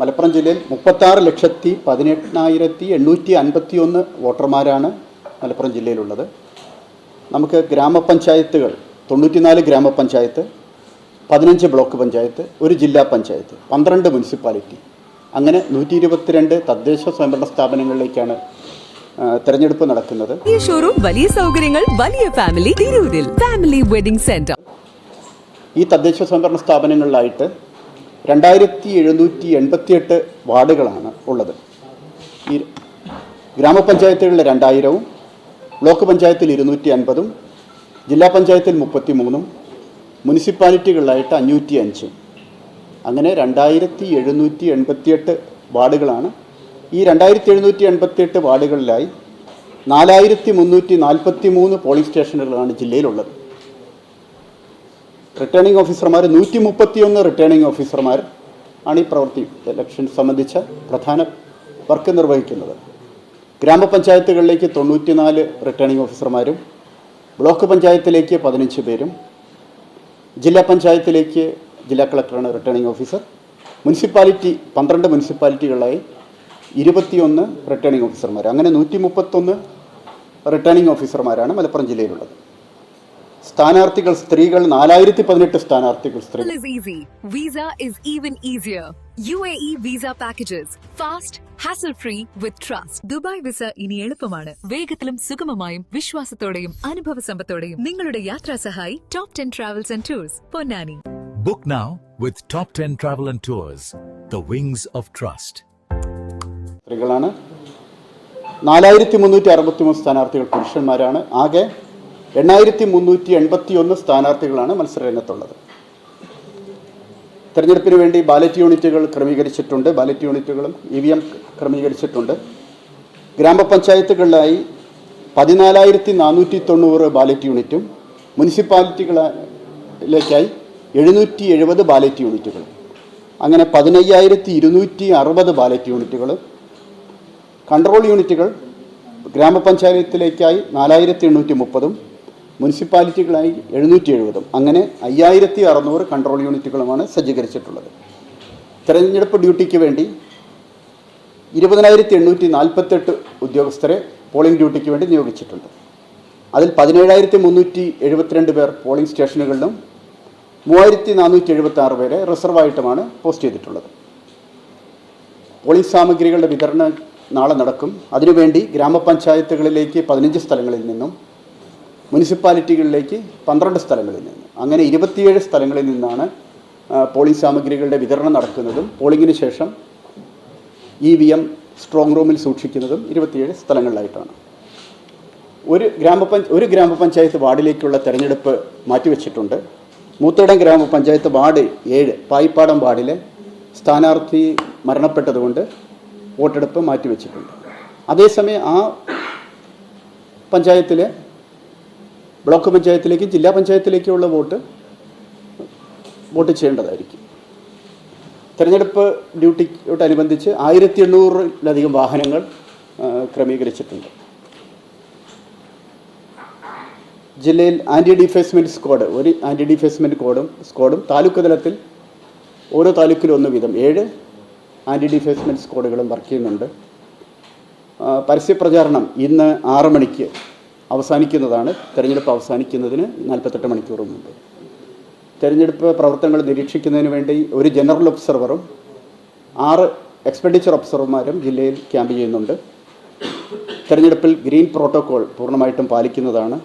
മലപ്പുറം ജില്ലയിൽ മുപ്പത്താറ് ലക്ഷത്തി പതിനെണ്ണായിരത്തി എണ്ണൂറ്റി അൻപത്തി ഒന്ന് വോട്ടർമാരാണ് മലപ്പുറം ജില്ലയിലുള്ളത്. നമുക്ക് ഗ്രാമപഞ്ചായത്തുകൾ തൊണ്ണൂറ്റിനാല് ഗ്രാമപഞ്ചായത്ത് പതിനഞ്ച് ബ്ലോക്ക് പഞ്ചായത്ത് ഒരു ജില്ലാ പഞ്ചായത്ത് പന്ത്രണ്ട് മുനിസിപ്പാലിറ്റി. അങ്ങനെ നൂറ്റി ഇരുപത്തിരണ്ട് തദ്ദേശ സ്വയംഭരണ സ്ഥാപനങ്ങളിലേക്കാണ് തിരഞ്ഞെടുപ്പ് നടക്കുന്നത്. ഈ ഷോറൂം വലിയ സൗകര്യങ്ങൾ വലിയ ഫാമിലി ഫാമിലി വെഡിംഗ് സെന്റർ. ഈ തദ്ദേശ സ്വയംഭരണ സ്ഥാപനങ്ങളിലായിട്ട് രണ്ടായിരത്തി എഴുന്നൂറ്റി എൺപത്തിയെട്ട് വാർഡുകളാണ് ഉള്ളത്. ഈ ഗ്രാമപഞ്ചായത്തുകളിൽ രണ്ടായിരവും ബ്ലോക്ക് പഞ്ചായത്തിൽ ഇരുന്നൂറ്റി അൻപതും ജില്ലാ പഞ്ചായത്തിൽ മുപ്പത്തി മൂന്നും മുനിസിപ്പാലിറ്റികളിലായിട്ട് അഞ്ഞൂറ്റി അഞ്ചും അങ്ങനെ രണ്ടായിരത്തി എഴുന്നൂറ്റി എൺപത്തിയെട്ട് വാർഡുകളാണ്. ഈ രണ്ടായിരത്തി എഴുന്നൂറ്റി എൺപത്തിയെട്ട് വാർഡുകളിലായി നാലായിരത്തി മുന്നൂറ്റി നാൽപ്പത്തി മൂന്ന് പോളിംഗ് സ്റ്റേഷനുകളാണ് ജില്ലയിലുള്ളത്. റിട്ടേണിംഗ് ഓഫീസർമാർ നൂറ്റി മുപ്പത്തിയൊന്ന് റിട്ടേണിംഗ് ഓഫീസർമാർ ആണ് ഈ പ്രവൃത്തി ഇലക്ഷൻ സംബന്ധിച്ച പ്രധാന വർക്ക് നിർവഹിക്കുന്നത്. ഗ്രാമപഞ്ചായത്തുകളിലേക്ക് തൊണ്ണൂറ്റിനാല് റിട്ടേണിംഗ് ഓഫീസർമാരും ബ്ലോക്ക് പഞ്ചായത്തിലേക്ക് പതിനഞ്ച് പേരും ജില്ലാ പഞ്ചായത്തിലേക്ക് ജില്ലാ കളക്ടറാണ് റിട്ടേണിംഗ് ഓഫീസർ മുനിസിപ്പാലിറ്റി പന്ത്രണ്ട് മുനിസിപ്പാലിറ്റികളായി ഇരുപത്തിയൊന്ന് റിട്ടേണിംഗ് ഓഫീസർമാർ അങ്ങനെ നൂറ്റി മുപ്പത്തൊന്ന് റിട്ടേണിംഗ് ഓഫീസർമാരാണ് മലപ്പുറം ജില്ലയിലുള്ളത്. സ്ഥാനാർത്ഥികൾ സ്ത്രീകൾ നാലായിരത്തി പതിനെട്ട് സ്ഥാനാർത്ഥികൾ സ്ത്രീ is easy. Visa is even easier. UAE visa packages. Fast, hassle-free with trust. Dubai visa ഇനി എളുപ്പമാണ് വേഗത്തിലും സുഗമമായും വിശ്വാസത്തോടെയും അനുഭവ സമ്പത്തോടെയും നിങ്ങളുടെ യാത്രാ സഹായി top ten travels and tours Ponnani book now with top 10 travel and tours the wings of trust സ്ത്രീകളാണ് നാലായിരത്തി മുന്നൂറ്റി അറുപത്തി മൂന്ന് സ്ഥാനാർത്ഥികൾ പുരുഷന്മാരാണ് ആകെ എണ്ണായിരത്തി മുന്നൂറ്റി എൺപത്തി ഒന്ന് സ്ഥാനാർത്ഥികളാണ് മത്സരരംഗത്തുള്ളത്. തെരഞ്ഞെടുപ്പിന് വേണ്ടി ബാലറ്റ് യൂണിറ്റുകൾ ക്രമീകരിച്ചിട്ടുണ്ട്. ബാലറ്റ് യൂണിറ്റുകളും ഇ വി എം ക്രമീകരിച്ചിട്ടുണ്ട്. ഗ്രാമപഞ്ചായത്തുകളിലായി പതിനാലായിരത്തി നാനൂറ്റി തൊണ്ണൂറ് ബാലറ്റ് യൂണിറ്റും മുനിസിപ്പാലിറ്റികളിലേക്കായി എഴുന്നൂറ്റി എഴുപത് ബാലറ്റ് യൂണിറ്റുകളും അങ്ങനെ പതിനയ്യായിരത്തി ഇരുന്നൂറ്റി അറുപത് ബാലറ്റ് യൂണിറ്റുകൾ കൺട്രോൾ യൂണിറ്റുകൾ ഗ്രാമപഞ്ചായത്തിലേക്കായി നാലായിരത്തി എണ്ണൂറ്റി മുപ്പതും മുനിസിപ്പാലിറ്റികളായി എഴുന്നൂറ്റി എഴുപതും അങ്ങനെ അയ്യായിരത്തി അറുന്നൂറ് കൺട്രോൾ യൂണിറ്റുകളുമാണ് സജ്ജീകരിച്ചിട്ടുള്ളത്. തെരഞ്ഞെടുപ്പ് ഡ്യൂട്ടിക്ക് വേണ്ടി ഇരുപതിനായിരത്തി എണ്ണൂറ്റി നാൽപ്പത്തെട്ട് ഉദ്യോഗസ്ഥരെ പോളിംഗ് ഡ്യൂട്ടിക്ക് വേണ്ടി നിയോഗിച്ചിട്ടുണ്ട്. അതിൽ പതിനേഴായിരത്തി മുന്നൂറ്റി എഴുപത്തിരണ്ട് പേർ പോളിംഗ് സ്റ്റേഷനുകളിലും മൂവായിരത്തി നാനൂറ്റി എഴുപത്തി ആറ് പേരെ റിസർവായിട്ടുമാണ് പോസ്റ്റ് ചെയ്തിട്ടുള്ളത്. പോളിംഗ് സാമഗ്രികളുടെ വിതരണം നാളെ നടക്കും. അതിനുവേണ്ടി ഗ്രാമപഞ്ചായത്തുകളിലേക്ക് പതിനഞ്ച് സ്ഥലങ്ങളിൽ നിന്നും മുനിസിപ്പാലിറ്റികളിലേക്ക് പന്ത്രണ്ട് സ്ഥലങ്ങളിൽ നിന്ന് അങ്ങനെ ഇരുപത്തിയേഴ് സ്ഥലങ്ങളിൽ നിന്നാണ് പോളിംഗ് സാമഗ്രികളുടെ വിതരണം നടക്കുന്നതും പോളിംഗിന് ശേഷം ഇ വി എം സ്ട്രോങ് റൂമിൽ സൂക്ഷിക്കുന്നതും ഇരുപത്തിയേഴ് സ്ഥലങ്ങളിലായിട്ടാണ്. ഒരു ഗ്രാമപഞ്ച ഒരു ഗ്രാമപഞ്ചായത്ത് വാർഡിലേക്കുള്ള തെരഞ്ഞെടുപ്പ് മാറ്റിവെച്ചിട്ടുണ്ട്. മൂത്തടം ഗ്രാമപഞ്ചായത്ത് വാർഡ് ഏഴ് പായിപ്പാടം വാർഡിലെ സ്ഥാനാർത്ഥി മരണപ്പെട്ടതുകൊണ്ട് വോട്ടെടുപ്പ് മാറ്റിവെച്ചിട്ടുണ്ട്. അതേസമയം ആ പഞ്ചായത്തിലെ ബ്ലോക്ക് പഞ്ചായത്തിലേക്കും ജില്ലാ പഞ്ചായത്തിലേക്കുമുള്ള വോട്ട് വോട്ട് ചെയ്യേണ്ടതായിരിക്കും. തെരഞ്ഞെടുപ്പ് ഡ്യൂട്ടിയോടനുബന്ധിച്ച് ആയിരത്തി എണ്ണൂറിലധികം വാഹനങ്ങൾ ക്രമീകരിച്ചിട്ടുണ്ട്. ജില്ലയിൽ ആന്റി ഡിഫേസ്മെന്റ് സ്ക്വാഡ് ഒരു ആന്റി ഡിഫേസ്മെന്റ് കോഡും സ്ക്വാഡും താലൂക്ക് തലത്തിൽ ഓരോ താലൂക്കിലും ഒന്ന് വീതം. ഏഴ് ആന്റി ഡിഫേസ്മെന്റ് സ്ക്വാഡുകളും വർക്ക് ചെയ്യുന്നുണ്ട്. പരസ്യപ്രചാരണം ഇന്ന് ആറ് മണിക്ക് അവസാനിക്കുന്നതാണ്. തെരഞ്ഞെടുപ്പ് അവസാനിക്കുന്നതിന് നാൽപ്പത്തെട്ട് മണിക്കൂർ മുമ്പ്. തെരഞ്ഞെടുപ്പ് പ്രവർത്തനങ്ങൾ നിരീക്ഷിക്കുന്നതിന് വേണ്ടി ഒരു ജനറൽ ഒബ്സർവറും ആറ് എക്സ്പെൻഡിച്ചർ ഒബ്സർവർമാരും ജില്ലയിൽ ക്യാമ്പ് ചെയ്യുന്നുണ്ട്. തെരഞ്ഞെടുപ്പിൽ ഗ്രീൻ പ്രോട്ടോകോൾ പൂർണമായിട്ടും പാലിക്കുന്നതാണ്.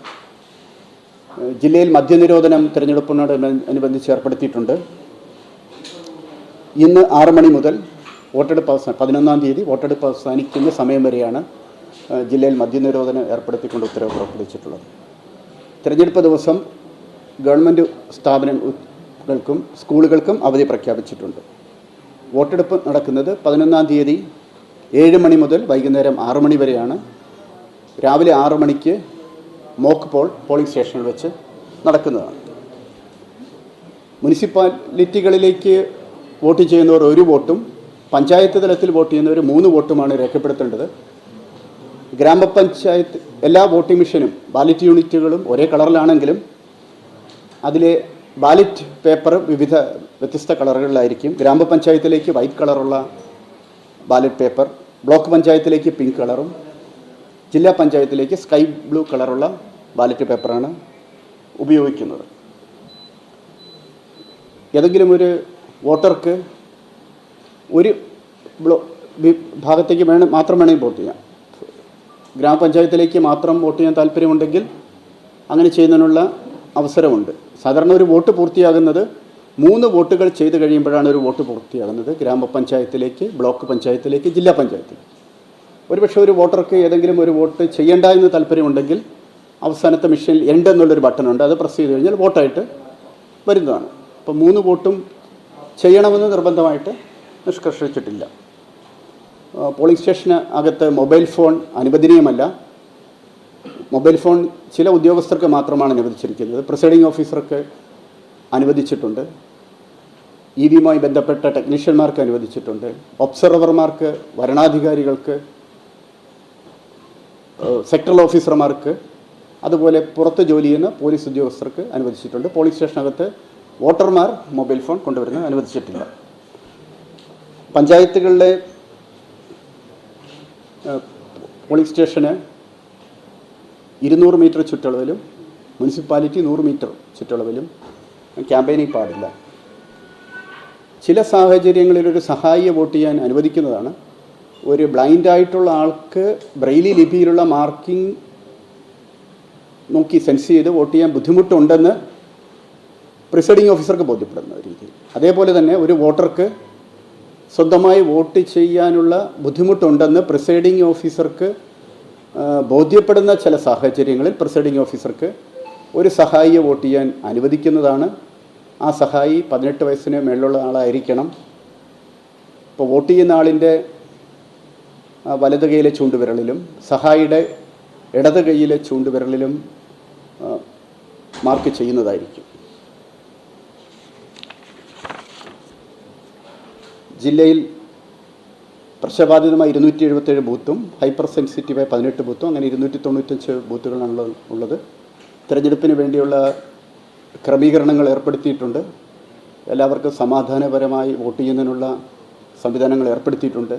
ജില്ലയിൽ മദ്യനിരോധനം തെരഞ്ഞെടുപ്പിനോട് അനുബന്ധിച്ച് ഏർപ്പെടുത്തിയിട്ടുണ്ട്. ഇന്ന് ആറ് മണി മുതൽ വോട്ടെടുപ്പ് അവസാനം പതിനൊന്നാം തീയതി വോട്ടെടുപ്പ് അവസാനിക്കുന്ന സമയം വരെയാണ് ജില്ലയിൽ മദ്യനിരോധനം ഏർപ്പെടുത്തിക്കൊണ്ട് ഉത്തരവ് പുറപ്പെടുവിച്ചിട്ടുള്ളത്. തിരഞ്ഞെടുപ്പ് ദിവസം ഗവൺമെന്റ് സ്ഥാപനങ്ങൾക്കും സ്കൂളുകൾക്കും അവധി പ്രഖ്യാപിച്ചിട്ടുണ്ട്. വോട്ടെടുപ്പ് നടക്കുന്നത് പതിനൊന്നാം തീയതി ഏഴ് മണി മുതൽ വൈകുന്നേരം ആറു മണി വരെയാണ്. രാവിലെ ആറു മണിക്ക് മോക്ക് പോൾ പോളിംഗ് സ്റ്റേഷനിൽ വെച്ച് നടക്കുന്നതാണ്. മുനിസിപ്പാലിറ്റികളിലേക്ക് വോട്ട് ചെയ്യുന്നവർ ഒരു വോട്ടും പഞ്ചായത്ത് തലത്തിൽ വോട്ട് ചെയ്യുന്നവർ മൂന്ന് വോട്ടുമാണ് രേഖപ്പെടുത്തേണ്ടത്. ഗ്രാമപഞ്ചായത്ത് എല്ലാ വോട്ടിംഗ് മെഷീനും ബാലറ്റ് യൂണിറ്റുകളും ഒരേ കളറിലാണെങ്കിലും അതിലെ ബാലറ്റ് പേപ്പർ വിവിധ വ്യത്യസ്ത കളറുകളിലായിരിക്കും. ഗ്രാമപഞ്ചായത്തിലേക്ക് വൈറ്റ് കളറുള്ള ബാലറ്റ് പേപ്പർ ബ്ലോക്ക് പഞ്ചായത്തിലേക്ക് പിങ്ക് കളറും ജില്ലാ പഞ്ചായത്തിലേക്ക് സ്കൈ ബ്ലൂ കളറുള്ള ബാലറ്റ് പേപ്പറാണ് ഉപയോഗിക്കുന്നത്. ഏതെങ്കിലും ഒരു വോട്ടർക്ക് ഒരു ബ്ലോ ഭാഗത്തേക്ക് വേണം മാത്രം വേണമെങ്കിൽ വോട്ട് ചെയ്യാം. ഗ്രാമപഞ്ചായത്തിലേക്ക് മാത്രം വോട്ട് ചെയ്യാൻ താല്പര്യമുണ്ടെങ്കിൽ അങ്ങനെ ചെയ്യുന്നതിനുള്ള അവസരമുണ്ട്. സാധാരണ ഒരു വോട്ട് പൂർത്തിയാകുന്നത് മൂന്ന് വോട്ടുകൾ ചെയ്ത് കഴിയുമ്പോഴാണ് ഒരു വോട്ട് പൂർത്തിയാകുന്നത്. ഗ്രാമപഞ്ചായത്തിലേക്ക് ബ്ലോക്ക് പഞ്ചായത്തിലേക്ക് ജില്ലാ പഞ്ചായത്തിലേക്ക്. ഒരുപക്ഷെ ഒരു വോട്ടർക്ക് ഏതെങ്കിലും ഒരു വോട്ട് ചെയ്യേണ്ട എന്ന് താല്പര്യമുണ്ടെങ്കിൽ അവസാനത്തെ മെഷീനിൽ എൻഡ് എന്നുള്ളൊരു ബട്ടണുണ്ട്. അത് പ്രസ് ചെയ്ത് കഴിഞ്ഞാൽ വോട്ടായിട്ട് വരുന്നതാണ്. അപ്പോൾ മൂന്ന് വോട്ടും ചെയ്യണമെന്ന് നിർബന്ധമായിട്ട് നിഷ്കർഷിച്ചിട്ടില്ല. പോളിംഗ് സ്റ്റേഷന് അകത്ത് മൊബൈൽ ഫോൺ അനുവദനീയമല്ല. മൊബൈൽ ഫോൺ ചില ഉദ്യോഗസ്ഥർക്ക് മാത്രമാണ് അനുവദിച്ചിരിക്കുന്നത്. പ്രിസൈഡിംഗ് ഓഫീസർക്ക് അനുവദിച്ചിട്ടുണ്ട്. ഇ വിയുമായി ബന്ധപ്പെട്ട ടെക്നീഷ്യന്മാർക്ക് അനുവദിച്ചിട്ടുണ്ട്. ഒബ്സർവർമാർക്ക് വരണാധികാരികൾക്ക് സെക്ടറൽ ഓഫീസർമാർക്ക് അതുപോലെ പുറത്ത് ജോലി ചെയ്യുന്ന പോലീസ് ഉദ്യോഗസ്ഥർക്ക് അനുവദിച്ചിട്ടുണ്ട്. പോലീസ് സ്റ്റേഷനകത്ത് വോട്ടർമാർ മൊബൈൽ ഫോൺ കൊണ്ടുവരുന്നത് അനുവദിച്ചിട്ടില്ല. പഞ്ചായത്തുകളിലെ പോളിംഗ് സ്റ്റേഷന് ഇരുന്നൂറ് മീറ്റർ ചുറ്റളവിലും മുനിസിപ്പാലിറ്റി നൂറ് മീറ്റർ ചുറ്റളവിലും ക്യാമ്പയിനിങ് പാടില്ല. ചില സാഹചര്യങ്ങളിൽ ഒരു സഹായിയെ വോട്ട് ചെയ്യാൻ അനുവദിക്കുന്നതാണ്. ഒരു ബ്ലൈൻഡായിട്ടുള്ള ആൾക്ക് ബ്രെയിലി ലിപിയിലുള്ള മാർക്കിംഗ് നോക്കി സെൻസ് ചെയ്ത് വോട്ട് ചെയ്യാൻ ബുദ്ധിമുട്ടുണ്ടെന്ന് പ്രിസൈഡിംഗ് ഓഫീസർക്ക് ബോധ്യപ്പെടുന്ന രീതിയിൽ. അതേപോലെ തന്നെ ഒരു വോട്ടർക്ക് സ്വന്തമായി വോട്ട് ചെയ്യാനുള്ള ബുദ്ധിമുട്ടുണ്ടെന്ന് പ്രിസൈഡിംഗ് ഓഫീസർക്ക് ബോധ്യപ്പെടുന്ന ചില സാഹചര്യങ്ങളിൽ പ്രിസൈഡിംഗ് ഓഫീസർക്ക് ഒരു സഹായിയെ വോട്ട് ചെയ്യാൻ അനുവദിക്കുന്നതാണ്. ആ സഹായി പതിനെട്ട് വയസ്സിന് മേളിലുള്ള ആളായിരിക്കണം. ഇപ്പോൾ വോട്ട് ചെയ്യുന്ന ആളിന്റെ വലത് കൈയിലെ ചൂണ്ടുവിരലിലും സഹായിയുടെ ഇടത് കൈയിലെ ചൂണ്ടുവിരലിലും മാർക്ക് ചെയ്യുന്നതായിരിക്കും. ജില്ലയിൽ പ്രശ്നബാധിതമായ ഇരുന്നൂറ്റി എഴുപത്തേഴ് ബൂത്തും ഹൈപ്പർ സെൻസിറ്റീവായ പതിനെട്ട് ബൂത്തും അങ്ങനെ ഇരുന്നൂറ്റി തൊണ്ണൂറ്റഞ്ച് ബൂത്തുകളാണ് ഉള്ളത്. തിരഞ്ഞെടുപ്പിന് വേണ്ടിയുള്ള ക്രമീകരണങ്ങൾ ഏർപ്പെടുത്തിയിട്ടുണ്ട്. എല്ലാവർക്കും സമാധാനപരമായി വോട്ട് ചെയ്യുന്നതിനുള്ള സംവിധാനങ്ങൾ ഏർപ്പെടുത്തിയിട്ടുണ്ട്.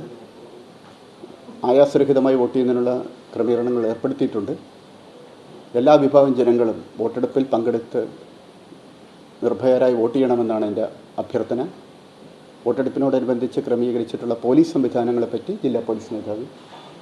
ആയാസരഹിതമായി വോട്ട് ചെയ്യുന്നതിനുള്ള ക്രമീകരണങ്ങൾ ഏർപ്പെടുത്തിയിട്ടുണ്ട്. എല്ലാ വിഭാഗം ജനങ്ങളും വോട്ടെടുപ്പിൽ പങ്കെടുത്ത് നിർഭയരായി വോട്ട് ചെയ്യണമെന്നാണ് എന്റെ അഭ്യർത്ഥന. വോട്ടെടുപ്പിനോടനുബന്ധിച്ച് ക്രമീകരിച്ചിട്ടുള്ള പോലീസ് സംവിധാനങ്ങളെപ്പറ്റി ജില്ലാ പോലീസ് മേധാവി